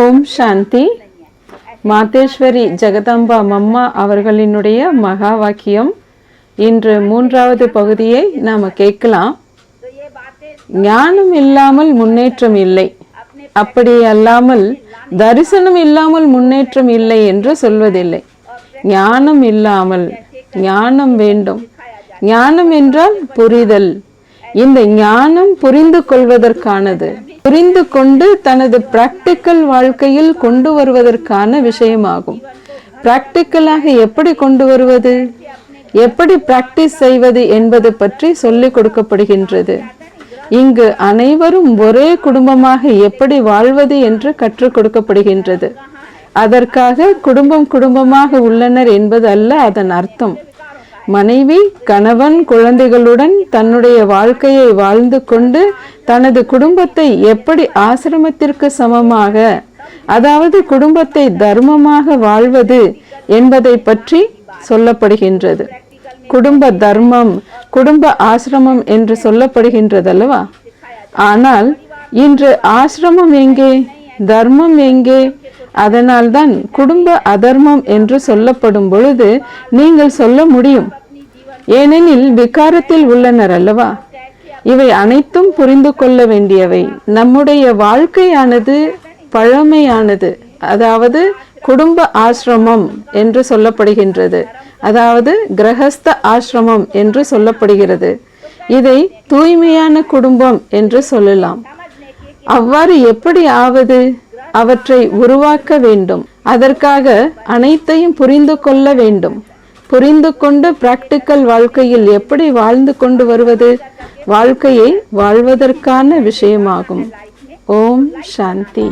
ஓம் சாந்தி. Madeshwari Jagadamba mamma அவர்களினுடைய மகா வாக்கியம். இன்று மூன்றாவது பகுதியை நாம கேட்கலாம். ஞானம் இல்லாமல் முன்னேற்றம் இல்லை. அப்படி அல்லாமல் தரிசனம் இல்லாமல் முன்னேற்றம் இல்லை என்று சொல்வதில்லை. ஞானம் இல்லாமல் ஞானம் வேண்டும். ஞானம் என்றால் புரிதல். இந்த ஞானம் புரிந்து கொள்வதற்கானது. புரிந்து கொண்டு தனது பிராக்டிக்கல் வாழ்க்கையில் கொண்டு வருவதற்கான விஷயமாகும். பிராக்டிக்கலாக எப்படி கொண்டு வருவது? எப்படி பிராக்டிஸ் செய்வது என்பது பற்றி சொல்லிக் கொடுக்கப்படுகின்றது. இங்கு அனைவரும் ஒரே குடும்பமாக எப்படி வாழ்வது என்று கற்றுக் கொடுக்கப்படுகின்றது. அதற்காக குடும்பம் குடும்பமாக உள்ளனர் என்பது அல்ல அதன் அர்த்தம். மனைவி கணவன் குழந்தைகளுடன் தன்னுடைய வாழ்க்கையை வாழ்ந்து கொண்டு தனது குடும்பத்தை எப்படி ஆசிரமத்திற்கு சமமாக அதாவது குடும்பத்தை தர்மமாக வாழ்வது என்பதை பற்றி சொல்லப்படுகின்றது. குடும்ப தர்மம் குடும்ப ஆசிரமம் என்று சொல்லப்படுகின்றதல்லவா? ஆனால் இன்று ஆசிரமம் எங்கே தர்மம் எங்கே? அதனால்தான் குடும்ப அதர்மம் என்று சொல்லப்படும் பொழுது நீங்கள் சொல்ல முடியும். ஏனெனில் விகாரத்தில் உள்ளனர் அல்லவா? இவை அனைத்தும் புரிந்து கொள்ள வேண்டியவை. நம்முடைய வாழ்க்கையானது பழமையானது. அதாவது குடும்ப ஆசிரமம் என்று சொல்லப்படுகின்றது. அதாவது கிரகஸ்த ஆசிரமம் என்று சொல்லப்படுகிறது. இதை தூய்மையான குடும்பம் என்று சொல்லலாம். அவ்வாறு எப்படி ஆவது அவற்றை உருவாக்க வேண்டும். அதற்காக அனைத்தையும் புரிந்து கொள்ள வேண்டும். புரிந்து கொண்டு பிராக்டிக்கல் வாழ்க்கையில் எப்படி வாழ்ந்து கொண்டு வருவது? வாழ்க்கையை வாழ்வதற்கான விஷயமாகும். ஓம் சாந்தி.